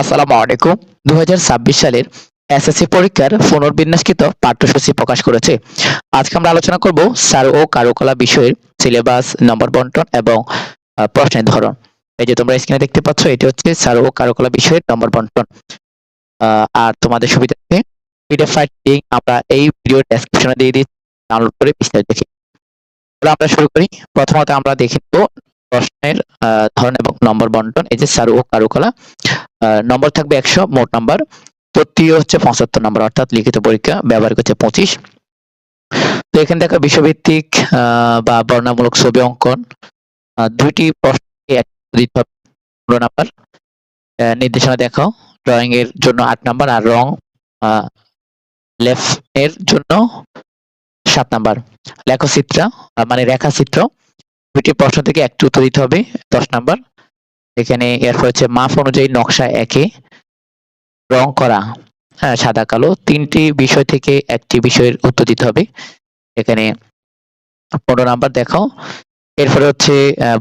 আসসালামু আলাইকুম। দু হাজার ছাব্বিশ সালের এসএসসি পরীক্ষার পুনর্বিন্যাসকৃত পাঠ্যসূচি প্রকাশ করেছে। আজকে আমরা আলোচনা করব সার ও কারুকলা বিষয়ের সিলেবাস, নম্বর বন্টন এবং প্রশ্নের ধরন। এই যে তোমরা স্ক্রিনে দেখতে পাচ্ছ, এটি হচ্ছে সার ও কারুকলা বিষয়ের নম্বর বন্টন। আর তোমাদের সুবিধার্থে পিডিএফ ফাইল আমরা এই ভিডিও ডেসক্রিপশনে দিয়ে দিচ্ছি ডাউনলোড করে বিস্তারিত দেখি আমরা শুরু করি। প্রথমত আমরা দেখে নেব প্রশ্নের ধরন এবং নম্বর বন্টন, এই যে সার ও কারুকলা নম্বর থাকবে একশো, মোট নাম্বার তৃতীয় হচ্ছে পঁচাত্তর নম্বর অর্থাৎ লিখিত পরীক্ষা ব্যবহারিক হচ্ছে পঁচিশ। তো এখানে দেখো বিশ্বভিত্তিক বা বর্ণামূলক ছবি অঙ্কন। দুইটি প্রশ্ন পনেরো নাম্বার নির্দেশনা দেখো ড্রয়িং এর জন্য আট নাম্বার আর রং লেফট এর জন্য সাত নাম্বার লেখচিত্র মানে রেখাচিত্র। দুইটি প্রশ্ন থেকে একটি উত্তর দিতে হবে, দশ নাম্বার এখানে এরপর হচ্ছে মাপ অনুযায়ী নকশা একে, রং করা হ্যাঁ সাদা, কালো, তিনটি বিষয় থেকে একটি বিষয়ের উত্তর দিতে হবে। এখানে পনেরো নাম্বার দেখাও। এরপরে হচ্ছে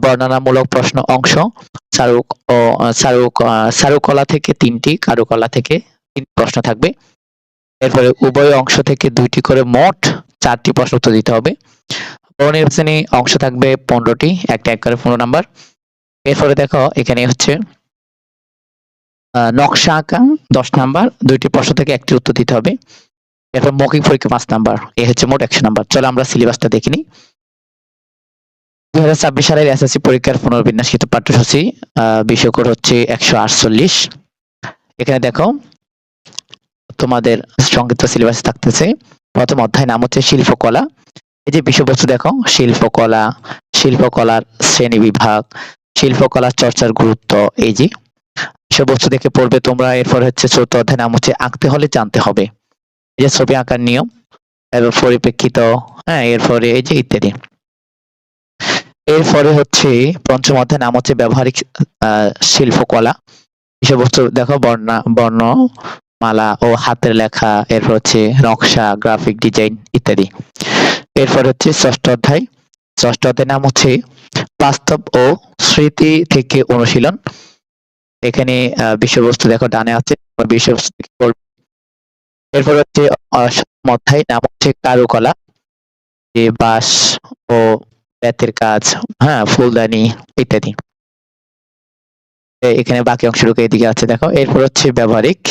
বর্ণনামূলক প্রশ্ন অংশ চারুক ও চারুক চারুকলা থেকে তিনটি, কারুকলা থেকে তিনটি প্রশ্ন থাকবে। এরপরে উভয় অংশ থেকে দুইটি করে মোট চারটি প্রশ্ন উত্তর দিতে হবে। অংশ থাকবে পনেরোটি, একটা এক করে পনেরো নাম্বার। এরপরে দেখো এখানে হচ্ছে নকশা আঁকা দশ নাম্বার দুইটি প্রশ্ন থেকে একটি উত্তর দিতে হবে। এরপর মৌখিক পরীক্ষা পাঁচ নাম্বার এই হচ্ছে মোট একশো নাম্বার। চলো আমরা সিলেবাসটা দেখে নিই। দুই হাজার ছাব্বিশ সালের এসএসসি পরীক্ষার পুনর্বিন্যাসকৃত পাঠ্যসূচি আহ, বিষয় কোড হচ্ছে একশো আটচল্লিশ। এখানে দেখো তোমাদের সংক্ষিপ্ত সিলেবাস থাকতেছে। প্রথম অধ্যায় নাম হচ্ছে শিল্পকলা। এই যে বিষয়বস্তু দেখো শিল্পকলা শিল্পকলার শ্রেণি বিভাগ শিল্পকলার চর্চার গুরুত্ব এই যে। বিষয়বস্তু দেখে পড়বে তোমরা, এরপর হচ্ছে চতুর্থ অধ্যায় নাম হচ্ছে আঁকতে হলে জানতে হবে। এই যে ছবি আঁকার নিয়ম, এরপর পরিপ্রেক্ষিত হ্যাঁ এরপরে এই যে ইত্যাদি। এরপরে হচ্ছে পঞ্চম অধ্যায় নাম হচ্ছে ব্যবহারিক শিল্পকলা। বিষয়বস্তু দেখো, বর্ণা, বর্ণ, মালা ও হাতের লেখা, এরপর হচ্ছে নকশা, গ্রাফিক ডিজাইন ইত্যাদি। এরপর হচ্ছে ষষ্ঠ অধ্যায়। ষষ্ঠ অধ্যায় নাম হচ্ছে বাস্তব ও স্মৃতি থেকে অনুশীলন। এখানে বিষয়বস্তু দেখো ডানে আছে বিষয়বস্তু এরপর হচ্ছে অধ্যায়, নাম হচ্ছে কারুকলা। যে বাঁশ ও বেতের কাজ হ্যাঁ ফুলদানি ইত্যাদি। এখানে বাকি অংশ অংশটুকু এদিকে আছে, দেখো। এরপর হচ্ছে ব্যবহারিক।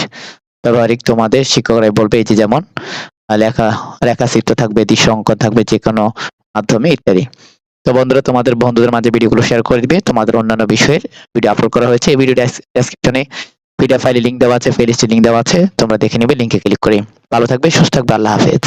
ব্যবহারিক তোমাদের শিক্ষকরাই বলবে, এই যে যেমন লেখা লেখা চিত্র থাকবে দৃশ্য অঙ্কন থাকবে যে কোনো মাধ্যমে ইত্যাদি। তো বন্ধুরা, তোমাদের বন্ধুদের মাঝে ভিডিওগুলো শেয়ার করে দিবে। তোমাদের অন্যান্য বিষয়ের ভিডিও আপলোড করা হয়েছে। এই ভিডিও ডেসক্রিপশনে ভিডিও ফাইলে লিঙ্ক দেওয়া আছে প্লেলিস্টে লিংক দেওয়া আছে। তোমরা দেখে নেবে লিঙ্কে ক্লিক করে। ভালো থাকবে, সুস্থ থাকবে, আল্লাহ হাফেজ।